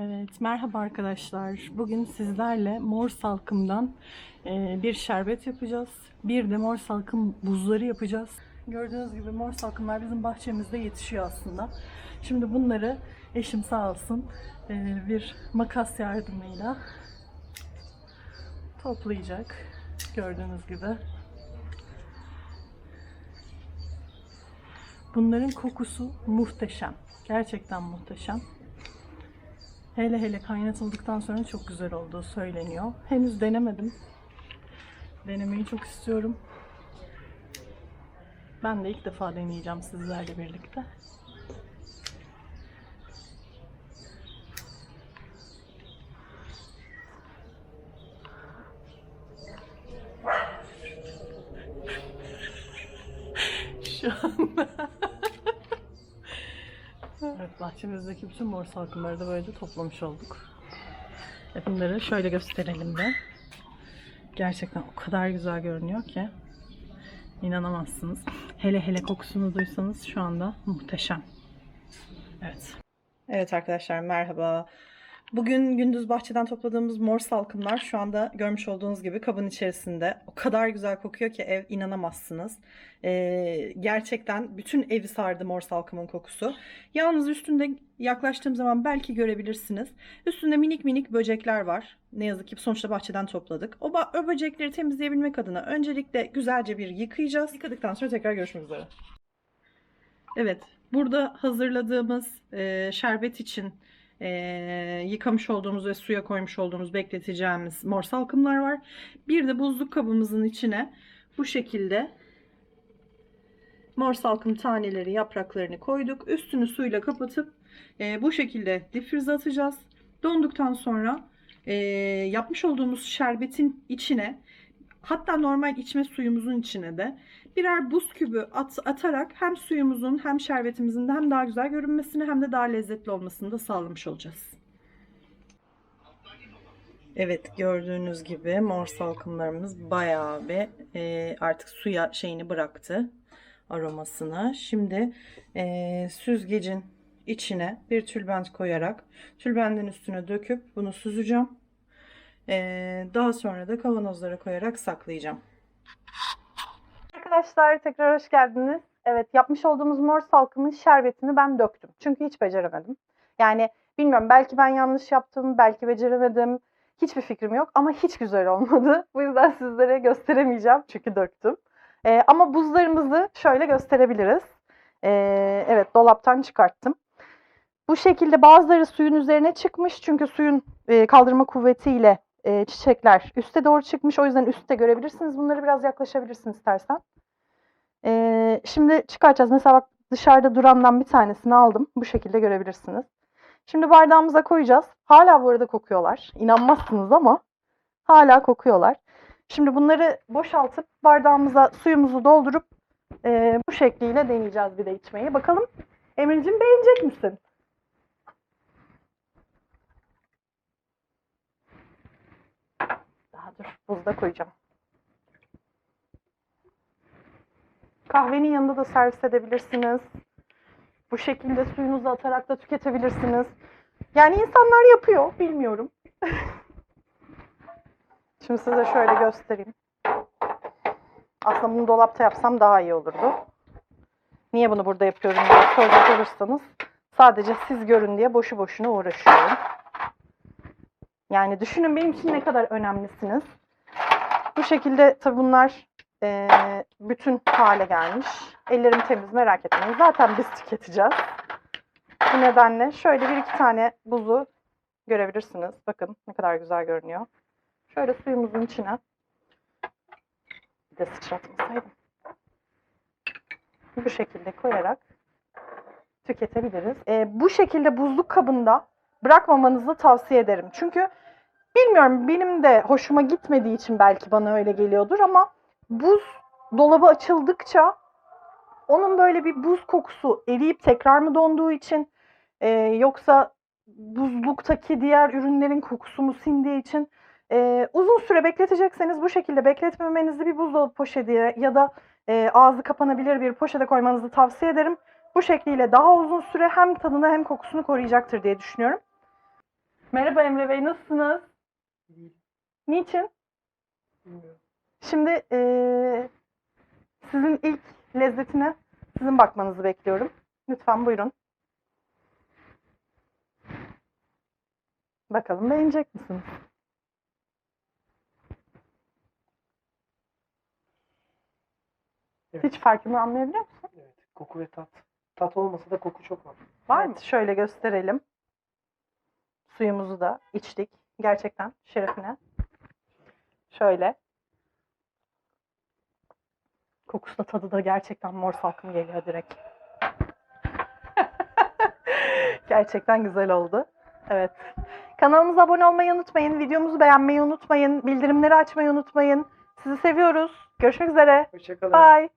Evet, merhaba arkadaşlar. Bugün sizlerle mor salkımdan e, bir şerbet yapacağız. Bir de mor salkım buzları yapacağız. Gördüğünüz gibi mor salkımlar bizim bahçemizde yetişiyor aslında. Şimdi bunları eşim sağ olsun e, bir makas yardımıyla toplayacak. Gördüğünüz gibi. Bunların kokusu muhteşem. Gerçekten muhteşem. Hele hele kaynatıldıktan sonra çok güzel olduğu söyleniyor. Henüz denemedim. Denemeyi çok istiyorum. Ben de ilk defa deneyeceğim sizlerle birlikte. Şu anda bahçemizdeki bütün mor salkımları da böylece toplamış olduk. E bunları şöyle gösterelim de. Gerçekten o kadar güzel görünüyor ki. inanamazsınız. Hele hele kokusunu duysanız şu anda muhteşem. Evet. Evet arkadaşlar merhaba. Bugün gündüz bahçeden topladığımız mor salkımlar şu anda görmüş olduğunuz gibi kabın içerisinde. O kadar güzel kokuyor ki ev inanamazsınız. Ee, gerçekten bütün evi sardı mor salkımın kokusu. Yalnız üstünde yaklaştığım zaman belki görebilirsiniz. Üstünde minik minik böcekler var. Ne yazık ki sonuçta bahçeden topladık. O, o böcekleri temizleyebilmek adına öncelikle güzelce bir yıkayacağız. Yıkadıktan sonra tekrar görüşmek üzere. Evet, burada hazırladığımız e, şerbet için e, yıkamış olduğumuz ve suya koymuş olduğumuz bekleteceğimiz mor salkımlar var. Bir de buzluk kabımızın içine bu şekilde mor salkım taneleri, yapraklarını koyduk. Üstünü suyla kapatıp e, bu şekilde difrize atacağız. Donduktan sonra e, yapmış olduğumuz şerbetin içine hatta normal içme suyumuzun içine de birer buz kübü at, atarak hem suyumuzun hem şerbetimizin de hem daha güzel görünmesini hem de daha lezzetli olmasını da sağlamış olacağız. Evet gördüğünüz gibi mor salkımlarımız bayağı bir e, artık suya şeyini bıraktı aromasını. Şimdi e, süzgecin içine bir tülbent koyarak tülbentin üstüne döküp bunu süzeceğim. E, daha sonra da kavanozlara koyarak saklayacağım. Arkadaşlar tekrar hoş geldiniz. Evet yapmış olduğumuz mor salkımın şerbetini ben döktüm. Çünkü hiç beceremedim. Yani bilmiyorum belki ben yanlış yaptım, belki beceremedim. Hiçbir fikrim yok ama hiç güzel olmadı. Bu yüzden sizlere gösteremeyeceğim çünkü döktüm. Ee, ama buzlarımızı şöyle gösterebiliriz. Ee, evet dolaptan çıkarttım. Bu şekilde bazıları suyun üzerine çıkmış çünkü suyun e, kaldırma kuvvetiyle e, çiçekler üste doğru çıkmış. O yüzden üstte görebilirsiniz. Bunları biraz yaklaşabilirsin istersen. Ee, şimdi çıkartacağız. Mesela bak dışarıda durandan bir tanesini aldım. Bu şekilde görebilirsiniz. Şimdi bardağımıza koyacağız. Hala bu arada kokuyorlar. İnanmazsınız ama hala kokuyorlar. Şimdi bunları boşaltıp bardağımıza suyumuzu doldurup e, bu şekliyle deneyeceğiz bir de içmeyi. Bakalım Emre'cim beğenecek misin? Daha dur buzda koyacağım. Kahvenin yanında da servis edebilirsiniz. Bu şekilde suyunuzu atarak da tüketebilirsiniz. Yani insanlar yapıyor, bilmiyorum. Şimdi size şöyle göstereyim. Aslında bunu dolapta yapsam daha iyi olurdu. Niye bunu burada yapıyorum diye soracak olursanız sadece siz görün diye boşu boşuna uğraşıyorum. Yani düşünün benim için ne kadar önemlisiniz. Bu şekilde tabi bunlar e, bütün hale gelmiş. Ellerim temiz merak etmeyin. Zaten biz tüketeceğiz. Bu nedenle şöyle bir iki tane buzu görebilirsiniz. Bakın ne kadar güzel görünüyor. Şöyle suyumuzun içine bir de sıçratmasaydım. Bu şekilde koyarak tüketebiliriz. E, bu şekilde buzluk kabında bırakmamanızı tavsiye ederim. Çünkü bilmiyorum benim de hoşuma gitmediği için belki bana öyle geliyordur ama buz dolabı açıldıkça onun böyle bir buz kokusu eriyip tekrar mı donduğu için e, yoksa buzluktaki diğer ürünlerin kokusu mu sindiği için e, uzun süre bekletecekseniz bu şekilde bekletmemenizi bir buzdolabı poşeti ya da e, ağzı kapanabilir bir poşete koymanızı tavsiye ederim. Bu şekliyle daha uzun süre hem tadını hem kokusunu koruyacaktır diye düşünüyorum. Merhaba Emre Bey, nasılsınız? Niçin? Bilmiyorum. Şimdi eee, sizin ilk lezzetine sizin bakmanızı bekliyorum. Lütfen buyurun. Bakalım beğenecek misiniz? Evet. Hiç farkını anlayabiliyor musun? Evet. Koku ve tat. Tat olmasa da koku çok var. Var mı? Şöyle gösterelim. Suyumuzu da içtik. Gerçekten şerefine. Şöyle. Kokusu da tadı da gerçekten mor salkım geliyor direkt. gerçekten güzel oldu. Evet. Kanalımıza abone olmayı unutmayın. Videomuzu beğenmeyi unutmayın. Bildirimleri açmayı unutmayın. Sizi seviyoruz. Görüşmek üzere. Hoşçakalın. Bye.